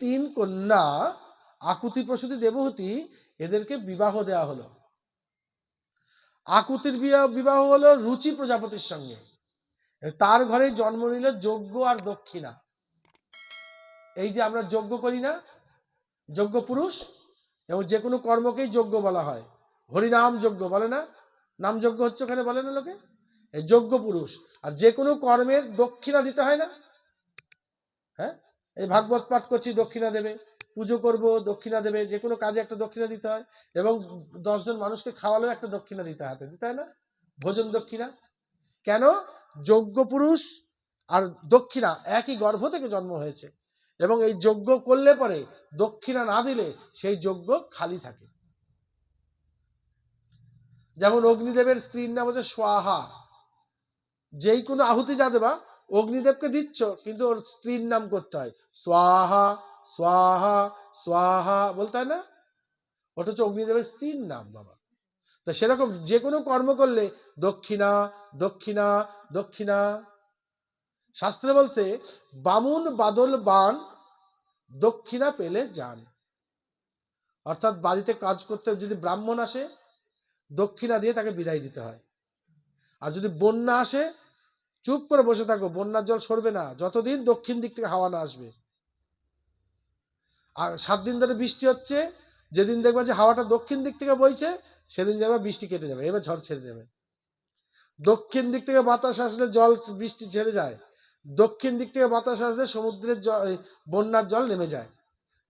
তিন কন্যা, আকুতি প্রসূতি দেবহূতি, এদেরকে বিবাহ দেওয়া হলো। আকুতির বিবাহ হলো রুচি প্রজাপতির সঙ্গে। তার ঘরে জন্ম নিল যজ্ঞ আর দক্ষিণা। এই যে আমরা যজ্ঞ করি না, যজ্ঞ পুরুষ, এবং যে কোনো কর্মকেই যজ্ঞ বলা হয়। হরিনাম যজ্ঞ বলে না, নাম যজ্ঞ হচ্ছে ওখানে বলে না লোকে? যজ্ঞ পুরুষ, আর যে কোনো কর্মের দক্ষিণা দিতে হয় না। হ্যাঁ? এই ভাগবত পাঠ করছি, দক্ষিণা দেবে। পুজো করব, দক্ষিণা দেবে। যে কোনো কাজে একটা দক্ষিণা দিতে হয় এবং দশজন মানুষকে খাওয়ালেও একটা দক্ষিণা দিতে হাতে দিতে হয় না? ভোজন দক্ষিণা। কেন? যজ্ঞ পুরুষ আর দক্ষিণা একই গর্ভ থেকে জন্ম হয়েছে এবং এই যজ্ঞ করলে পরে দক্ষিণা না দিলে সেই যজ্ঞ খালি থাকে। যেমন অগ্নিদেবের স্ত্রীর নাম হচ্ছে সোয়াহা। যেই কোনো আহুতি যা দেবা অগ্নিদেবকে দিচ্ছ, কিন্তু ওর স্ত্রীর নাম করতে হয়। সোয়াহা সোয়াহা সোয়াহা বলতে হয় না? ওটা হচ্ছে অগ্নিদেবের স্ত্রীর নাম, বাবা। তা সেরকম যে কোনো কর্ম করলে দক্ষিণা দক্ষিণা দক্ষিণা। শাস্ত্রে বলতে বামুন বাদল বান, দক্ষিণা পেলে যান। অর্থাৎ বাড়িতে কাজ করতে যদি ব্রাহ্মণ আসে, দক্ষিণা দিয়ে তাকে বিদায় দিতে হয়। আর যদি বন্যা আসে চুপ করে বসে থাকো, বন্যার জল সরবে না, যতদিন দক্ষিণ দিক থেকে হাওয়া না আসবে। আর সাত দিন ধরে বৃষ্টি হচ্ছে, যেদিন দেখবে যে হাওয়াটা দক্ষিণ দিক থেকে বইছে, সেদিন যাবে বৃষ্টি কেটে যাবে, এবার ঝড় ছেড়ে যাবে দক্ষিণ দিক থেকে বাতাস আসলে জল, বৃষ্টি ছেড়ে যায়। দক্ষিণ দিক থেকে বাতাস আসলে সমুদ্রের বন্যার জল নেমে যায়।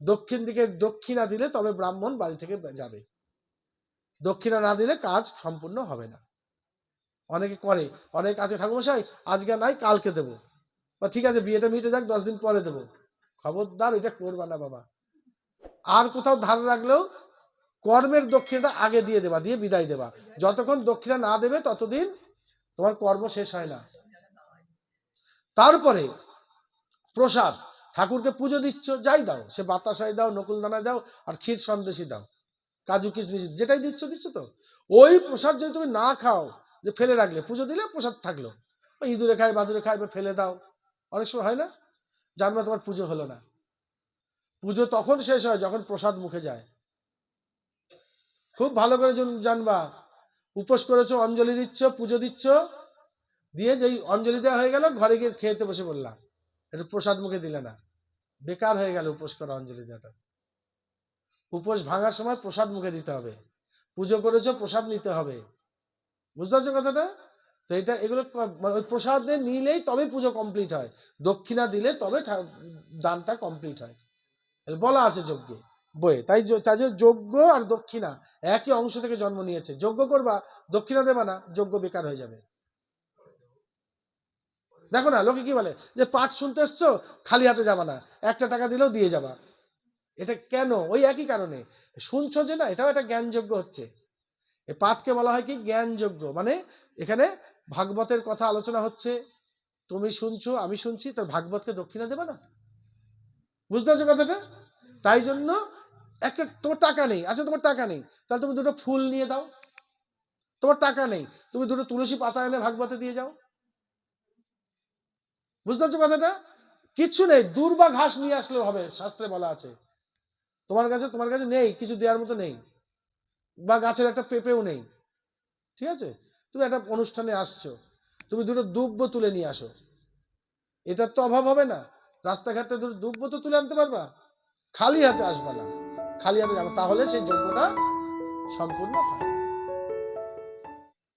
দক্ষিণ দিকে দক্ষিণা দিলে তবে ব্রাহ্মণ বাড়ি থেকে যাবে। দক্ষিণা না দিলে কাজ সম্পূর্ণ হবে না। অনেকে করে। অনেক আছে, ঠাকুরমশাই, আজকে নাই, কালকে দেবো। বা ঠিক আছে, বিয়েটা মিটে যাক, দশ দিন পরে দেবো। খবরদার, এটা করবা না বাবা। আর কোথাও ধার রাখলেও কর্মের দক্ষিণাটা আগে দিয়ে দেবা, দিয়ে বিদায় দেবা। যতক্ষণ দক্ষিণা না দেবে, ততদিন তোমার কর্ম শেষ হয় না। তারপরে প্রসাদ, ঠাকুরকে পুজো দিচ্ছ, যাই দাও। সে বাতাসাই দাও নকুল দানায় দাও, আর ক্ষীর সন্দেশই দাও। কাজু কিশমিশ যেটাই দিচ্ছ দিচ্ছ তো? ওই প্রসাদ যদি তুমি না খাও যে ফেলে রাখলে, পুজো দিলে প্রসাদ থাকল। ওই ইঁদুরে খায়, বাদুরে খায় বা ফেলে দাও। অনেক সময় হয় না? জানবা তোমার পুজো হলো না। পুজো তখন শেষ হয় যখন প্রসাদ মুখে যায়। খুব ভালো করে জন- জানবা। উপোস করেছ, অঞ্জলি দিচ্ছ, পুজো দিচ্ছ, দিয়ে যেই অঞ্জলি দেওয়া হয়ে গেল, ঘরে গিয়ে খেতে বসে বললাম এটা প্রসাদ মুখে দিলে না। বেকার হয়ে গেল উপোস করা অঞ্জলি দেওয়াটা। উপোস ভাঙার সময় প্রসাদ মুখে দিতে হবে। পুজো করেছ, প্রসাদ নিতে হবে। বুঝতে পারছ কথাটা? তো এটা, এগুলো মানে ওই প্রসাদ নিলেই তবে পুজো কমপ্লিট হয়। দক্ষিণা দিলে তবে দানটা কমপ্লিট হয়। বলা আছে যজ্ঞে, বইয়ে। তাই তাই যজ্ঞ আর দক্ষিণা একই অংশ থেকে জন্ম নিয়েছে। যজ্ঞ করবা, দক্ষিণা দেবা না, যজ্ঞ বেকার হয়ে যাবে। দেখো না, লোকে কি বলে? যে পাঠ শুনতে এসছো, খালি হাতে যাবা না। একটা টাকা দিলেও দিয়ে যাবা। এটা কেন? ওই একই কারণে। শুনছো যে না, এটাও একটা জ্ঞানযোগ্য হচ্ছে। এই পাঠকে বলা হয় কি জ্ঞানযোগ্য। মানে এখানে ভাগবতের কথা আলোচনা হচ্ছে, তুমি শুনছো, আমি শুনছি, তো ভাগবতকে দক্ষিণা দেবে না? বুঝতে পারছ কথাটা? তাই জন্য একটা তোমার টাকা নেই। আচ্ছা তোমার টাকা নেই। তাহলে তুমি দুটো ফুল নিয়ে দাও। তোমার টাকা নেই। তুমি দুটো তুলসী পাতা এনে ভাগবতে দিয়ে যাও। বুঝতে পারছ কথাটা? কিচ্ছু নেই। দূর বা ঘাস নিয়ে আসলেও হবে, শাস্ত্রে বলা আছে। তোমার কাছে তোমার কাছে নেই, কিছু দেওয়ার মতো নেই। বা গাছের একটা পেঁপেও নেই। ঠিক আছে? তুমি একটা অনুষ্ঠানে আসছো, তুমি দুটো দুব্য তুলে নিয়ে আসো। এটার তো অভাব হবে না। রাস্তাঘাটে দুটো দুব্য তো তুলে আনতে পারবা। খালি হাতে আসবা না। খালি হাতে যাবে, তাহলে সেই যজ্ঞটা সম্পূর্ণ হয়।